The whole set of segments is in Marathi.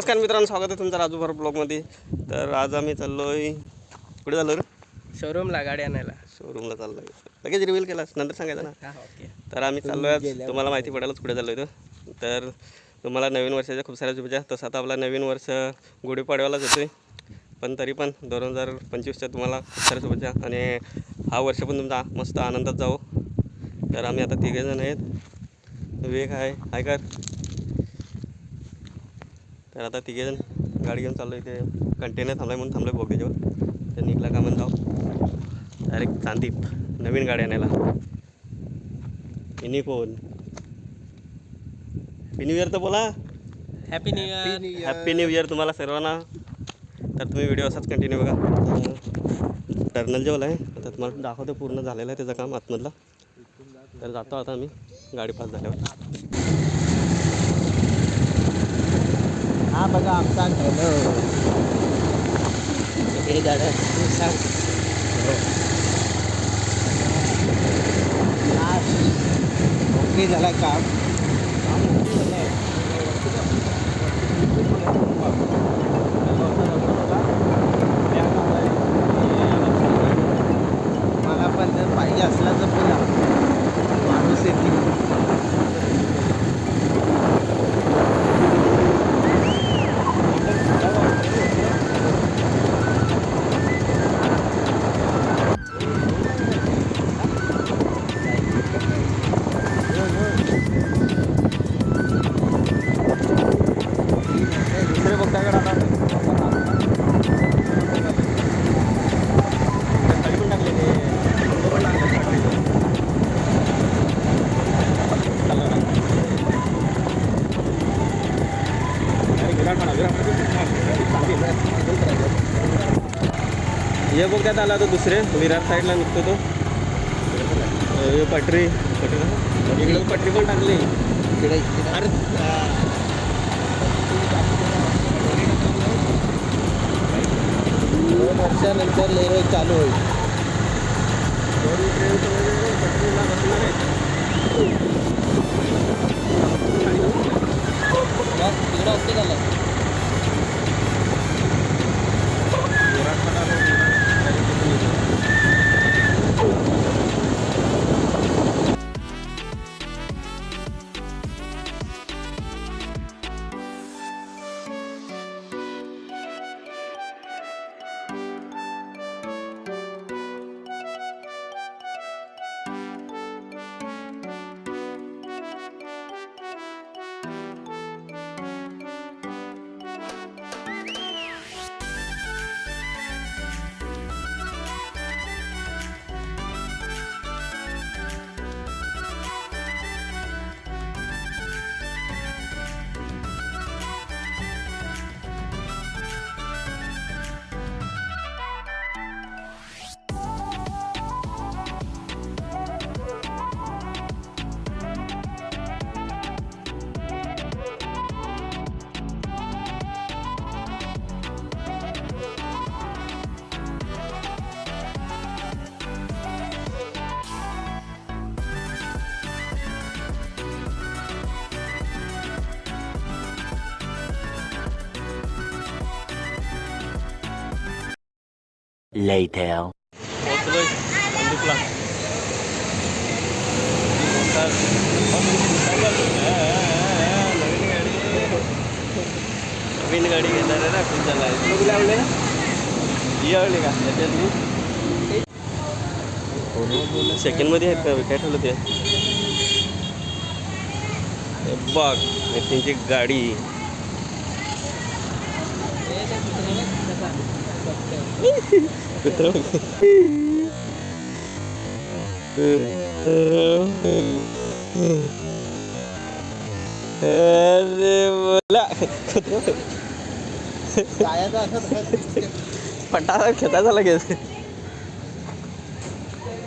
नमस्कार मित्रांनो स्वागत आहे तुमचं राजू भर ब्लॉगमध्ये. तर आज आम्ही चाललोय कुठे चाललो रे? शोरूमला गाडी आणायला. शोरूमला चाललोय. लगेच रिव्हील केलास नंतर सांगायचं ना. तर आम्ही चाललोय आज तुम्हाला माहिती पडेलच कुठे चाललोय तो. तर तुम्हाला नवीन वर्षाच्या खूप साऱ्या शुभेच्छा. तसं आता आपला नवीन वर्ष गुढीपाडव्यालाच येतोय. पण तरी पण दोन हजार पंचवीसच्या तुम्हाला खूप साऱ्या शुभेच्छा. आणि हा वर्ष पण तुमचा मस्त आनंदात जावो. तर आम्ही आता तिघेजण आहेत. विवेक आहे. हाय कर. तर आता तिघेजण गाडी घेऊन चाललो इथे. कंटेनर थांबलाय म्हणून थांबलोय बोगेजवळ तर निघला का म्हणून जाऊ डायरेक्ट चांदीप. नवीन गाडी आणायला. Mini phone happy new year तर बोला. Happy new year happy new year तुम्हाला सर्वांना. तर तुम्ही व्हिडिओ असाच कंटिन्यू बघा. टर्नल जेवला आहे. आता तुम्हाला दाखवतो पूर्ण झालेलं आहे त्याचं काम आतमधलं. तर जातो आता आम्ही. गाडी पास झाल्यावर. हा बघा आमचा हॅलो हे गाड्या सांग ओके झाला काम काम हे आला तो दुसरे. विरार साईडला निघतो तो. पटरी पटरी. इकडे पटरी पण टाकली. अरे दोन वर्षानंतर लेरो चालू होईल. तिकडं असते झालं Later. पोहोचलोय चांदीपला नवीन गाडी घेणार आहे ना खूप झाला ही। आवडली का त्याच्यातली सेकंडमध्ये आहेत का काय ठेवलं ते हे बघ हे त्यांची गाडी। पटावर खेळायचा लगेच.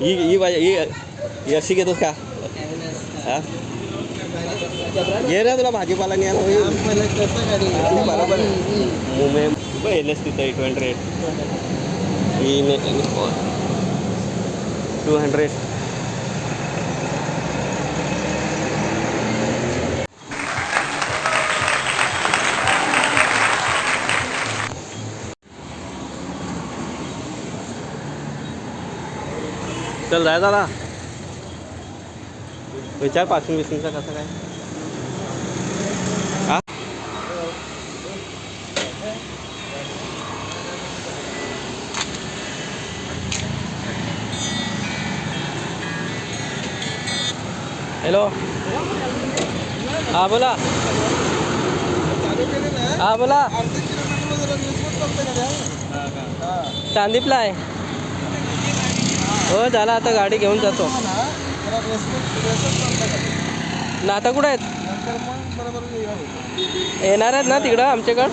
ही ही अशी घेतोस का? घे ना तुला भाजीपाला नाही आला मला ರೂಪಾಯಿ L S I two hundred ಈ ಟೂ चल जाय दादा विचार पासिंग वीस तुमचा कसं काय? हा बोला. हा बोला. चांदीपला आहे हो झाला आता गाडी घेऊन जातो. ना आता कुठं आहेत? येणार आहेत ना तिकडं आमच्याकडं?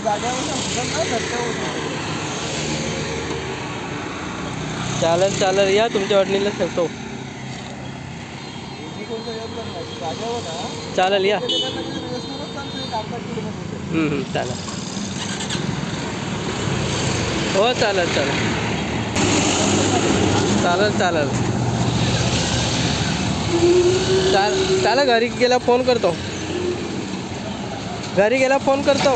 चालेल चालेल. या तुमच्या अडणीला ठेवतो. चालेल या. चालेल. हो चालेल चालेल. चालेल चालेल. चाल चालेल घरी गेला फोन करतो. घरी गेला फोन करतो.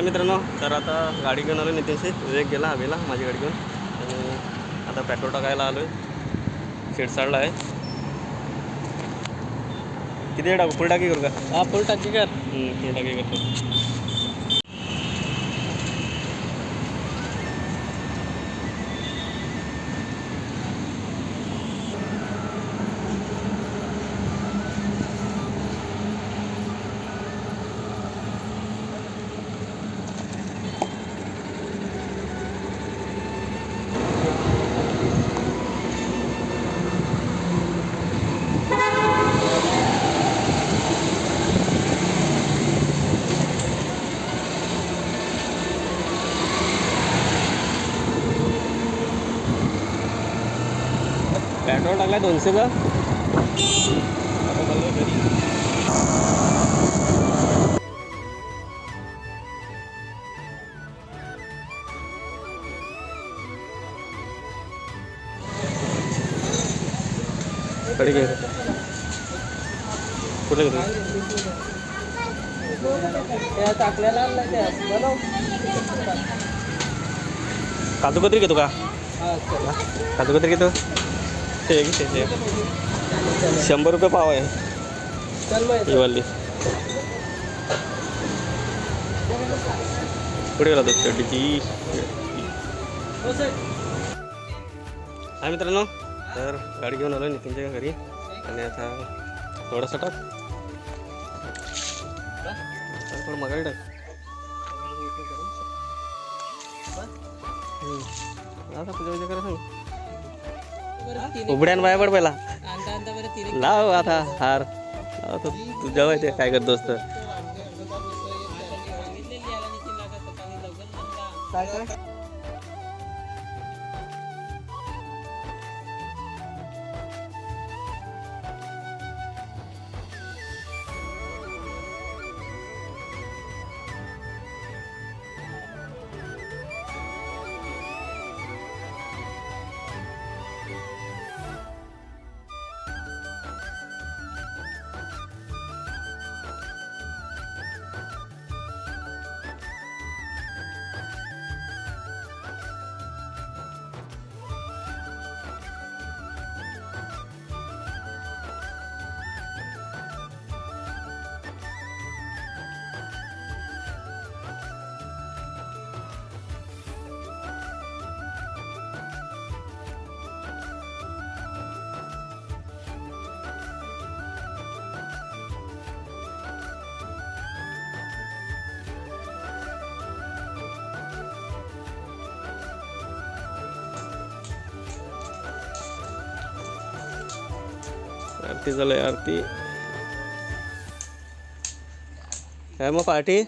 हाय मित्रांनो तर आता गाडी घेऊन आलो नितीनशी. विवेक गेला हवेला माझी गाडी घेऊन. आणि आता पेट्रोल टाकायला आलो आहे शिरसाडला आहे. किती टाकू? फुल टाकी करू का? हा फुल टाकी कर. फुल टाकी करतो. पेट्रोल दोनशेचा. घरी कडे घे. कुठे टाकलेला काजू कतरी घेतो का? काजू कतरी घेतो ते शंभर रुपये पाव आहे. चल ही वाली. पुढे गेला तो चड्डीची हा मित्रांनो तर गाडी घेऊन आलो नितीनच्या घरी. आणि आता थोडासा टाक. थोडं मगारी टाक. आता पूजा पूजा करा सांग. उघड्यान बाया पड पहिला. लाव आता हार. आता तुझ्या माहिती काय करतोस तर काय काय आरती झालंय आरती. काय मग पार्टी?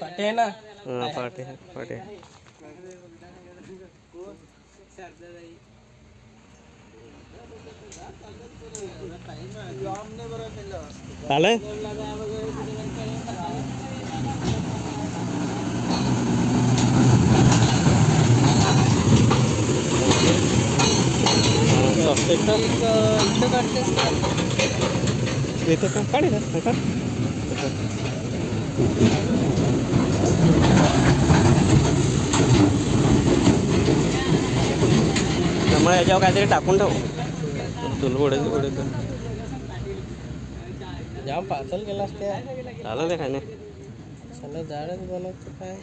पाठी आहे ना? हां पाटे पाटे झालंय तर. काढतेस का? काढे. का त्यामुळे याच्यावर काहीतरी टाकून ठेव. तुला उडेल उडेल जाम पातळ केलास त्या झालं नाही सगळं जाडच बनवतो काय?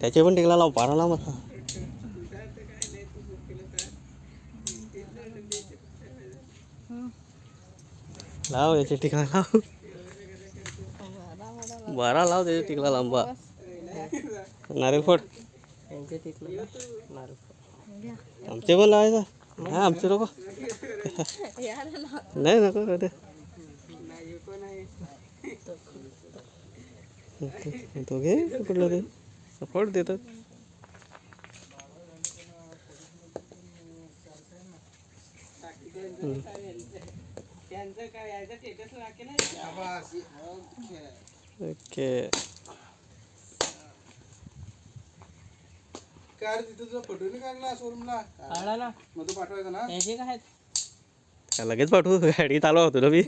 त्याचे पण टिकला लाव पारा लाव मला लाव याचे टिकला लाव. बारा लाव त्याचे टिकला लांबा. नारियल फोड. आमचे पण लावायचं. हा आमचे लोक नाही नको कधी दोघे तो घे कुठलं ते? सपोर्ट देतात. ओके. काय रे तिथं तुझा फोटो नाही काढला शोरूमला? ना मग तू पाठवायचा ना? काय लगेच पाठवू? गाडी चालू होतो ना मी.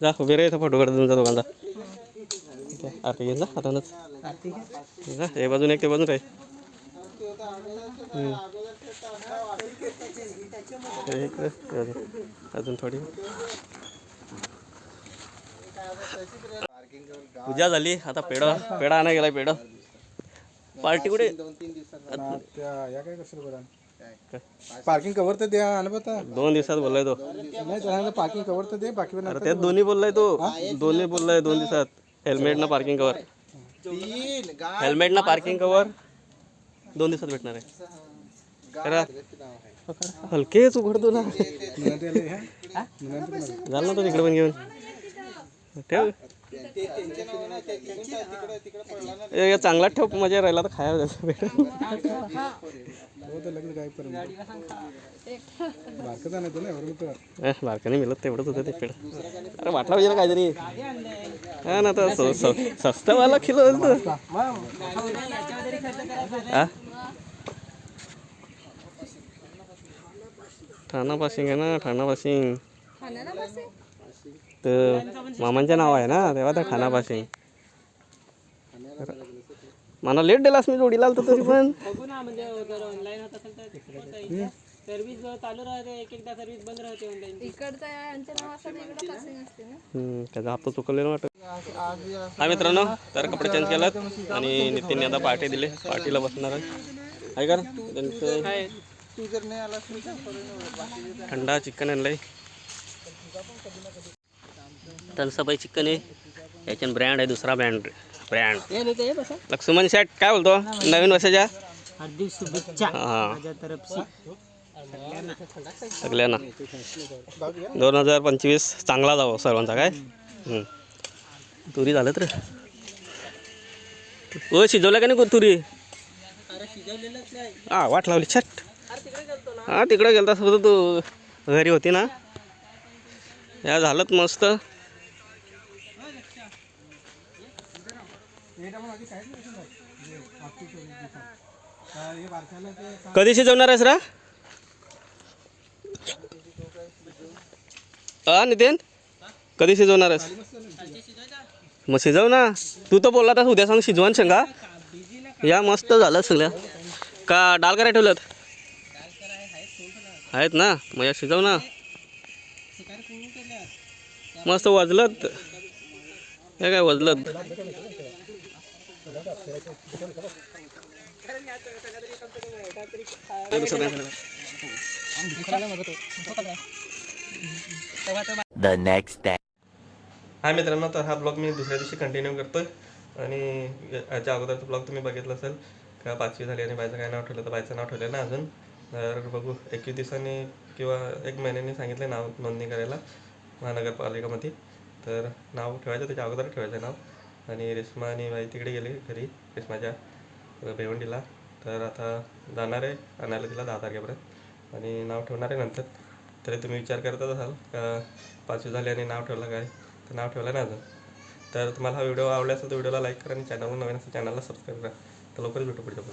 जा उभे इथं फोटो काढतो तुमचा दोघांचा. आरती घेऊन जा हातानच जा हे बाजून एक ते बाजून राहील अजून. अजून थोडी. पूजा झाली आता पेढ पेढा आणा गेलाय पेढ. पार्टी कुठे? पार्किंग कवर तर द्या आणि बता दोन दिवसात बोललाय तो. नाही पार्किंग कवर तर दे बाकी पण अरे त्यात दोन्ही बोललाय तो. दोन्ही बोललाय दोन दिवसात. हेल्मेट ना पार्किंग कवर हेल्मेट ना पार्किंग कवर दोन दिवसात भेटणार आहे. हलकेच उघडतो ना. झालं ना तो तिकडे पण घेऊन. ठेव. चांगलाच ठेव मजा राहिला तर खायला जायचं भेट हो बारकं मिळत तेवढंच होतं ते पेड अरे वाटला पाहिजे ना काहीतरी. हा ना तर स- स- सस्तावाला किलो हा? ठाणा पासिंग आहे ना ठाणा पासिंग? तर मामांचे नाव आहे ना तेव्हा ठाणा पासिंग मला लेट दिलास मी जोडीला आलतो तरी पण. बघू ना म्हणजे जर ऑनलाईन होत असेल तर सर्व्हिस चालू राहते एक एकदा सर्व्हिस बंद राहते ऑनलाईन इकडचं यांचं नाव असं इकडं पासिंग असते ना. त्याचा हप्ता चुकवलेला वाटत. हा मित्रांनो तर कपडे चेंज केलात आणि नितीनने आता पार्टी दिले. पार्टीला बसणार आहे. आहे का त्यांचं तू जर नाही आलास तर काय करेन? थंडा चिकन आणलंय. तनसाबाई चिकन आहे याच्यान ब्रँड आहे दुसरा ब्रँड ब्रँड लक्ष्मण शेट काय बोलतो? नवीन वर्षाच्या? हार्दिक शुभेच्छा. हा. माझ्या सगळ्यांना. दोन हजार पंचवीस चांगला जावं सर्वांचा काय. तुरी झालं तर? ओ शिजवलं का नाही तुरी? हा वाट लावली छट. हा तिकडे गेलता सुद्धा तू. घरी होती ना? या झालं मस्त. कधी शिजवणार आहेस रा? हा नितीन? कधी शिजवणार आहेस? मग शिजव ना. तू तर बोलला तर उद्या सांग शिजवण शेंगा. या मस्त झालं सगळ्या. का डाल करायला ठेवलं आहेत ना. मग या शिजव ना. मस्त वाजलत. हे काय वाजलत the next day. हाय मित्रांनो तर हा ब्लॉग मी दुसऱ्या दिवशी कंटिन्यू करतोय. आणि याच्या अगोदरचा ब्लॉग तुम्ही बघितला असेल का पाचवी झाली आणि बायचं काय नाव ठेवलं तर बायचं नाव ठेवलं ना अजून. तर बघू एकवीस दिवसांनी किंवा एक महिन्याने सांगितलं नाव नोंदणी करायला महानगरपालिकामध्ये. तर नाव ठेवायचं त्याच्या अगोदर ठेवायचं नाव. आणि रेश्मा आणि बाई तिकडे गेले घरी रेश्माच्या भेवंडीला. तर आता जाणार आहे आणायला तिला दहा तारखेपर्यंत. आणि नाव ठेवणार आहे नंतर. तरी तुम्ही विचार करतच असाल का पाचवी झाली आणि नाव ठेवलं काय? तर नाव ठेवलं नाही अजून. तर तुम्हाला हा व्हिडिओ आवडला असेल तर व्हिडिओला लाईक करा आणि चॅनलवर नवीन असेल चॅनलला सबस्क्राईब करा. तर लवकरच भेटू पुढच्या